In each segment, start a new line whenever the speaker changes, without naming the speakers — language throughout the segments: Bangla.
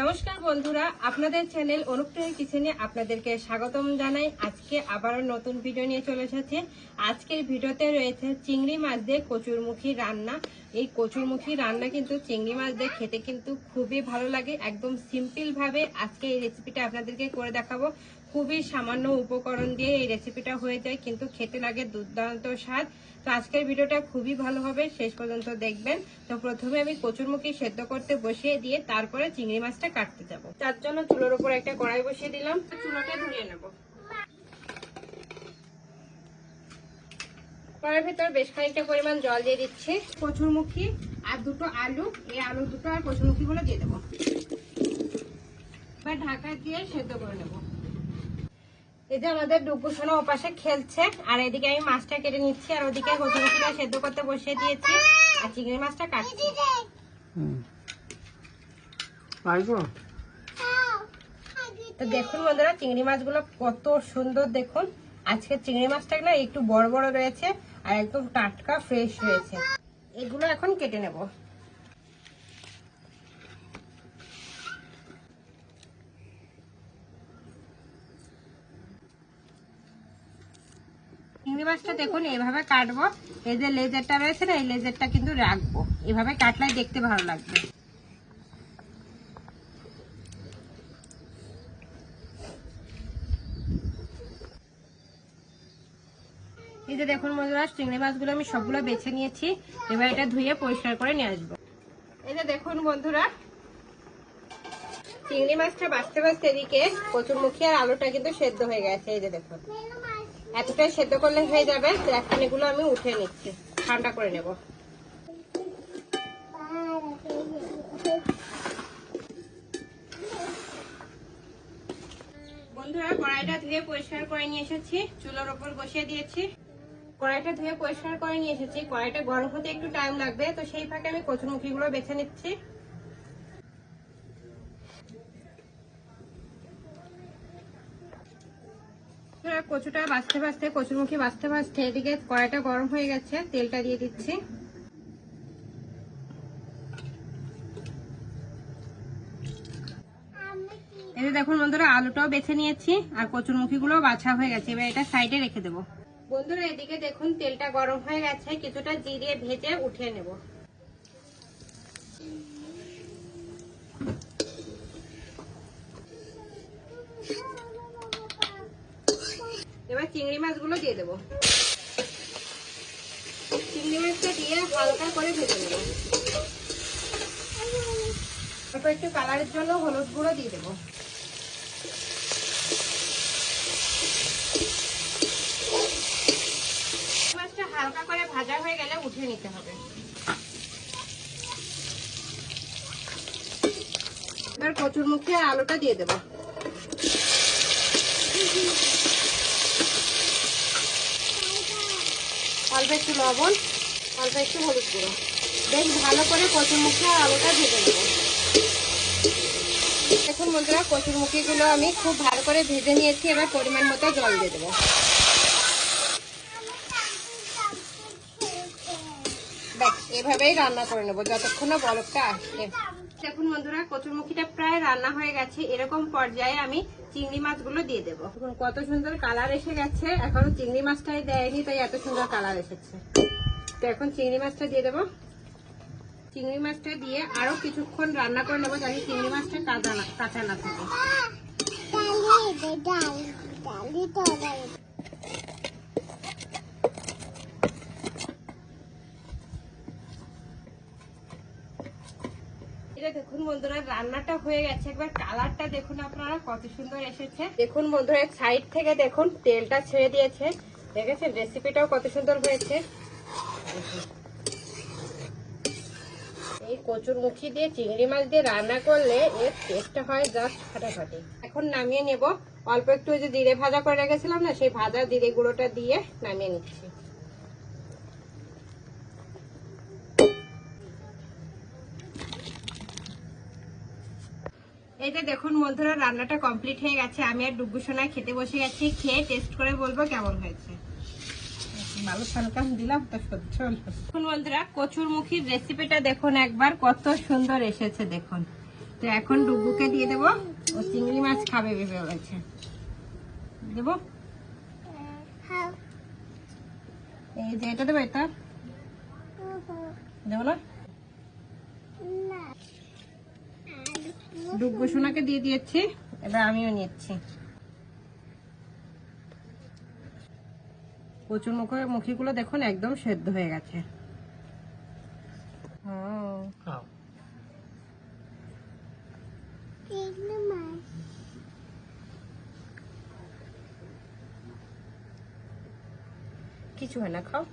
নমস্কার বন্ধুরা, আপনাদের চ্যানেল অনুপ্রেরণা কিচেনে আপনাদেরকে স্বাগতম জানাই। আজকে আবারও নতুন ভিডিও নিয়ে চলে এসেছে। আজকের ভিডিওতে রয়েছে চিংড়ি মাছ দিয়ে কচুরমুখী রান্না। এই কচুরমুখী রান্না কিন্তু চিংড়ি মাছ দিয়ে খেতে কিন্তু খুবই ভালো লাগে। একদম সিম্পল ভাবে আজকে এই রেসিপিটা আপনাদেরকে করে দেখাবো। খুবই সামান্য উপকরণ দিয়ে এই রেসিপিটা হয়ে যায়, কিন্তু খেতে লাগে দুর্দান্ত স্বাদ। তো আজকের ভিডিওটা খুবই ভালো হবে, শেষ পর্যন্ত দেখবেন। তো প্রথমে আমি কচুরমুখী সেদ্ধ করতে বসিয়ে দিয়ে তারপরে চিংড়ি মাছটা কাটতে যাব। তার জন্য চুলোর উপর একটা কড়াই বসিয়ে দিলাম চুলোটা ধুয়ে নেব। কড়াইয়ের ভেতর বেশ খানিকটা পরিমাণ জল দিয়ে দিচ্ছি, কচুরমুখী আর দুটো আলু। এই আলু দুটো আর কচুরমুখী গুলো দিয়ে দেবো। এবার ঢাকা দিয়ে সেদ্ধ করে নেব। এই যে আমাদের ডুগু সোনা ওপাশে খেলছে আর এদিকে আমি মাছটা কেটে নিচ্ছি আর ওদিকে কচুরমুখিটা সেদ্ধ করতে বসিয়ে দিয়েছি আর চিংড়ি মাছটা কাটছি। তো দেখুন বন্ধুরা চিংড়ি মাছগুলো কত সুন্দর দেখুন। আজকে চিংড়ি মাছটা না একটু বড় বড় রয়েছে আর একদম টাটকা ফ্রেশ রয়েছে। এগুলো এখন কেটে নেব। চিংড়ি মাছটা দেখুন এইভাবে কাটবো। এই যে লেজারটা রয়েছে না, এই লেজারটা কিন্তু রাখব। এভাবে কাটলে দেখতে ভালো লাগবে। এই যে দেখুন বন্ধুরা, চিংড়ি মাছগুলো আমি সবগুলো বেছে নিয়েছি। এবার এটা ধুয়ে পরিষ্কার করে নিয়ে আসব। এই যে দেখুন বন্ধুরা চিংড়ি মাছটা বাঁচতে বাঁচতে এদিকে কচুরমুখী আর আলুটা কিন্তু সেদ্ধ হয়ে গেছে, এই যে দেখুন। এতটাই সেদ্ধ করলে হয়ে যাবে এখন এগুলো আমি উঠে নিচ্ছি। ঠান্ডা করে নেব। বন্ধুরা, কড়াইটা ধুয়ে পরিষ্কার করে নিয়ে এসেছি, চুলোর ওপর বসিয়ে দিয়েছি। কড়াইটা ধুয়ে পরিষ্কার করে নিয়ে এসেছি। কড়াইটা গরম হতে একটু টাইম লাগবে, তো সেই ফাঁকে আমি কচুরমুখী গুলো বেছে নিচ্ছি। কচুটা বাঁচতে বাঁচতে, কচুরমুখী বাঁচতে বাঁচতে এদিকে কড়াইটা গরম হয়ে গেছে, তেলটা দিয়ে দিচ্ছি। এই দেখুন বন্ধুরা, আলুটাও বেছে নিয়েছি আর কচুরমুখী গুলো বাছা হয়ে গেছে। এবার এটা সাইডে রেখে দেবো। বন্ধুরা, এদিকে দেখুন তেলটা গরম হয়ে গেছে, কিছুটা জিরে ভেজে উঠিয়ে নেব এবার চিংড়ি মাছগুলো দিয়ে দেবো। চিংড়ি মাছটা দিয়ে হালকা করে ভেজে নেব। তারপর একটু কালারের জন্য হলুদ গুঁড়ো দিয়ে দেবো। মাছটা হালকা করে ভাজা হয়ে গেলে উঠিয়ে নিতে হবে। এবার কচুর মুখে আলুটা দিয়ে দেবো। অল্প একটু লবণ অল্প একটু হলুদ গুঁড়ো। বেশ ভালো করে কচুর মুখে আলুটা ভেজে নেব। দেখুন বন্ধুরা কচুর মুখিগুলো আমি খুব ভালো করে ভেজে নিয়েছি। এবার পরিমাণ মতো জল দিয়ে দেবো। এভাবেই রান্না করে নেব, যতক্ষণ না বরফটা আসছে। দেখুন বন্ধুরা, কচুরমুখিটা প্রায় রান্না হয়ে গেছে। এরকম পর্যায়ে আমি চিংড়ি মাছগুলো দিয়ে দেবো। দেখুন, কত সুন্দর কালার এসে গেছে। এখনও চিংড়ি মাছটাই দেয়নি, তাই এত সুন্দর কালার এসেছে। তো এখন চিংড়ি মাছটা দিয়ে দেবো। চিংড়ি মাছটা দিয়ে আরও কিছুক্ষণ রান্না করে নেব, যাতে চিংড়ি মাছটা কাঁচা না কাঁচা না থাকে। দেখুন বন্ধুরা, রান্নাটা হয়ে গেছে। একবার কালারটা দেখুন আপনারা, কত সুন্দর এসেছে। দেখুন বন্ধুরা, এক সাইড থেকে দেখুন, তেলটা ছেড়ে দিয়েছে। দেখেছেন, রেসিপিটাও কত সুন্দর হয়েছে। এই কচুর মুখি দিয়ে চিংড়ি মাছ দিয়ে রান্না করলে এর টেস্টটা হয় জাস্ট ফাটাফাটি। এখন নামিয়ে নেব। অল্প একটু ওই যে জিরে ভাজা করে রেখেছিলাম না, সেই ভাজা জিরে গুঁড়োটা দিয়ে নামিয়ে নিচ্ছি। এই যে দেখুন বন্ধুরা রান্নাটা কমপ্লিট হয়ে গেছে। আমি আর ডুগু সোনায় খেতে বসে গেছি। খেয়ে টেস্ট করে বলব কেমন হয়েছে। ভালো সালকাম দিলাম তো সহ্য দেখুন বন্ধুরা কচুর মুখির রেসিপিটা দেখুন একবার কত সুন্দর এসেছে দেখুন। তো এখন ডুবুকে দিয়ে দেবো। ও চিংড়ি মাছ খাবে ভেবে বলেছে। দেবো? এই যে এটা দেবো এটা? দেবো না। ডুব্বু সোনাকে দিয়ে দিয়েছি এবার আমিও নিচ্ছি। কচুর মুখ মুখিগুলো দেখুন একদম সেদ্ধ হয়ে গেছে। কিছু হয় না খাও।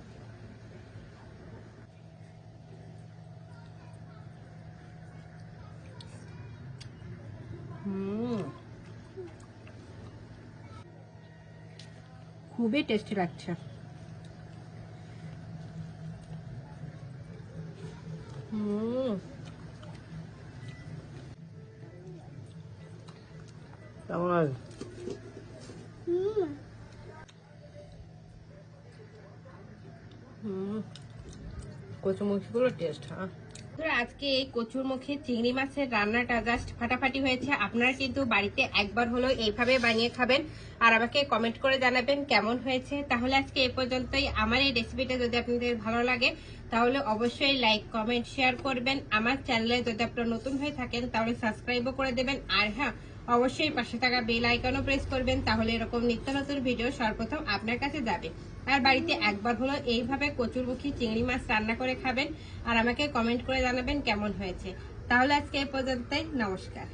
খুবই টেস্টি লাগছে। হুম।
কেমন আছে?
হুম। কচুমুখিগুলো টেস্ট হ্যাঁ। আজকে এই কচুর মুখে চিংড়ি মাছের রান্নাটা জাস্ট ফাটাফাটি হয়েছে। আপনারা কিন্তু বাড়িতে একবার হলো এইভাবে বানিয়ে খাবেন আর আমাকে কমেন্ট করে জানাবেন কেমন হয়েছে। তাহলে আজকে এ পর্যন্তই। আমার এই রেসিপিটা যদি আপনাদের ভালো লাগে, তাহলে অবশ্যই লাইক কমেন্ট শেয়ার করবেন। আমার চ্যানেলে যদি আপনারা নতুন হয়ে থাকেন, তাহলে সাবস্ক্রাইবও করে দেবেন। আর হ্যাঁ অবশ্যই পাশে থাকা বেল আইকনও প্রেস করবেন, তাহলে এরকম নিত্য নতুন ভিডিও সর্বপ্রথম আপনার কাছে যাবে। আর বাড়িতে একবার হলো এইভাবে কচুরমুখী চিংড়ি মাছ রান্না করে খাবেন, আর আমাকে কমেন্ট করে জানাবেন কেমন হয়েছে। তাহলে আজকে এ পর্যন্তই, নমস্কার।